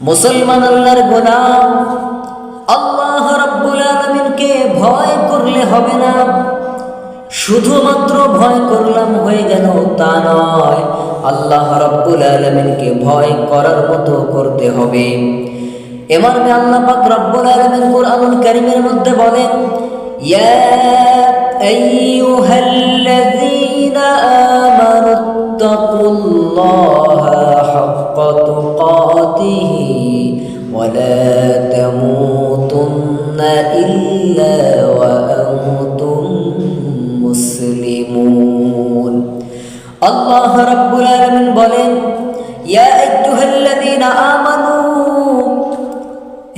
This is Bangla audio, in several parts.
মুসলমান আল্লাহর গোলাম, আল্লাহ রাব্বুল আলামিনকে ভয় করলে হবে না। শুধুমাত্র ভয় করলাম হয়ে গেল তা নয়, আল্লাহ রাব্বুল আলামিনকে ভয় করার মতো করতে হবে। এমর্মে আল্লাহ পাক রব্বুল আলামিন কুরআনুল কারীমের মধ্যে বলেন, ইয়া আইয়ুহাল্লাযীনা ولا تموتن إلا وأنتم মুসলিমুন আল্লাহ রাব্বুল আলামিন বলেন ইয়া আইয়ুহাল্লাযীনা আমানু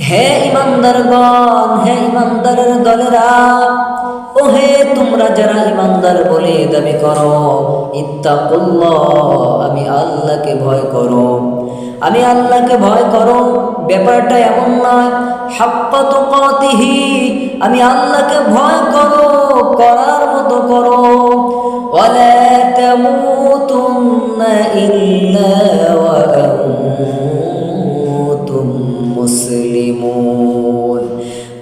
হে ইমানদারগণ হে ইমানদারের দলেরা ও হে তোমরা যারা ইমানদার বলে দাবি করো ইত্তাকুল্লাহ আমি আল্লাহকে ভয় করো আমি আল্লাহকে ভয় করো, ব্যাপারটা এমন নয়। হাক্কা তুকাতিহি, আমি আল্লাহকে ভয় করো, করার মতো করো।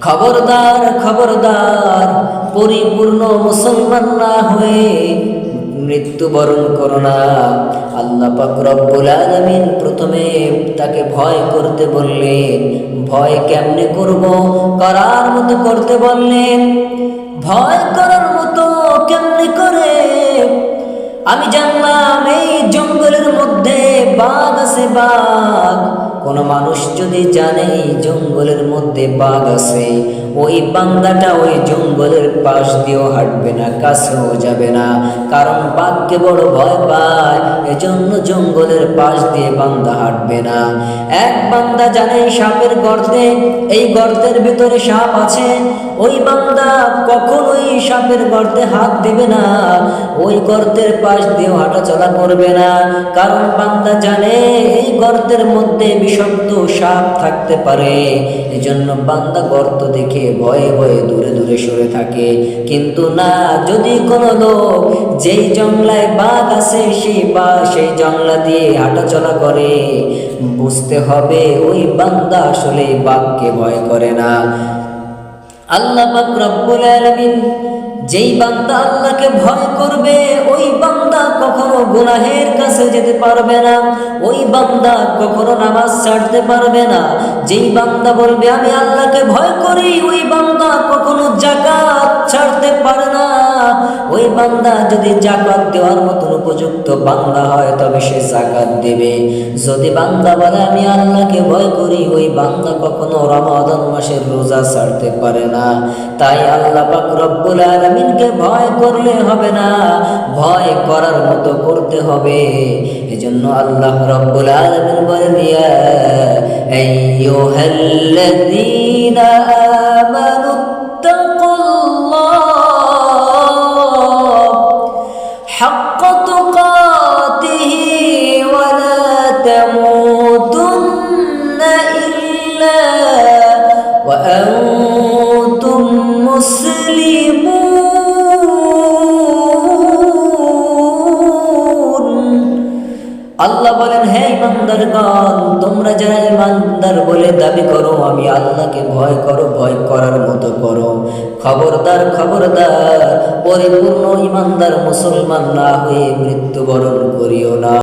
খবরদার খবরদার, পরিপূর্ণ মুসলমান না হয়ে মৃত্যুবরণ করো না। আল্লাহ পাক রব্বুল আলামিন প্রথমে তাকে ভয় করতে বললেন, ভয় কেমনে করব? করার মতো করতে বললেন, ভয় করার মতো কেমনে করে? আমি জানলাম এই জঙ্গলের মধ্যে বাঘ আছে বাঘ। কোন মানুষ যদি জানে জঙ্গলের মধ্যে বাঘ আছে, ওই বান্দাটা ওই জঙ্গলের পাশ দিয়েও হাঁটবে না, কাছেও যাবে না। কারণ বাঘকে বড় ভয় পায়, এজন্য জঙ্গলের পাশ দিয়ে বান্দা হাঁটবে না। এক বান্দা জানে সাপের গর্তে, এই গর্তের ভিতরে সাপ আছে, ওই বান্দা কখনোই সাপের গর্তে হাত দিবে না। ওই গর্তের পাশ দিয়ে হাঁটাচলা করবে না। কারণ বান্দা জানে, এই গর্তের মধ্যে বিষাক্ত সাপ থাকতে পারে। এজন্য বান্দা গর্ত দেখে ভয়ে ভয়ে দূরে দূরে সরে থাকে। কিন্তু না, যদি কোনো লোক যেই জংলায় বাঘ আছে সেই বা সেই জংলা দিয়ে হাঁটাচলা করে, বুঝতে হবে ওই বান্দা আসলে বাঘকে ভয় করে না। আল্লাহ রব্বুল আলামিন যেই বান্দা আল্লাহকে ভয় করবে, ওই বান্দা কখনো গুনাহের কাছে যেতে পারবে না, ওই বান্দা কখনো নামাজ ছাড়তে পারবে না। যেই বান্দা বলবে, আমি আল্লাহকে ভয় করি ওই বান্দা কখনো জাকাত ছাড়তে পারে না। ওই বান্দা যদি জাকাত দেওয়ার মতন উপযুক্ত বান্দা হয়, তবে সে জাকাত দেবে। যদি বান্দা বলে, আমি আল্লাহকে ভয় করি ওই বান্দা কখনো রমাদান মাসের রোজা ছাড়তে পারে না। তাই আল্লাহ পাক আলামিনকে ভয় করলে হবে না, ভয় করার মতো করতে হবে। এজন্য আল্লাহ রব্বুল আলামিন বলেন ইয়া আইয়ুহাল্লাযীনা আমানু আল্লাহ বলেন, হে ইমানদারগণ তোমরা যারা ইমানদার বলে দাবি করো, আমি আল্লাহকে ভয় করো, ভয় করার মতো করো। খবরদার খবরদার, পরিপূর্ণ ইমানদার মুসলমান না হয়ে মৃত্যুবরণ করিও না।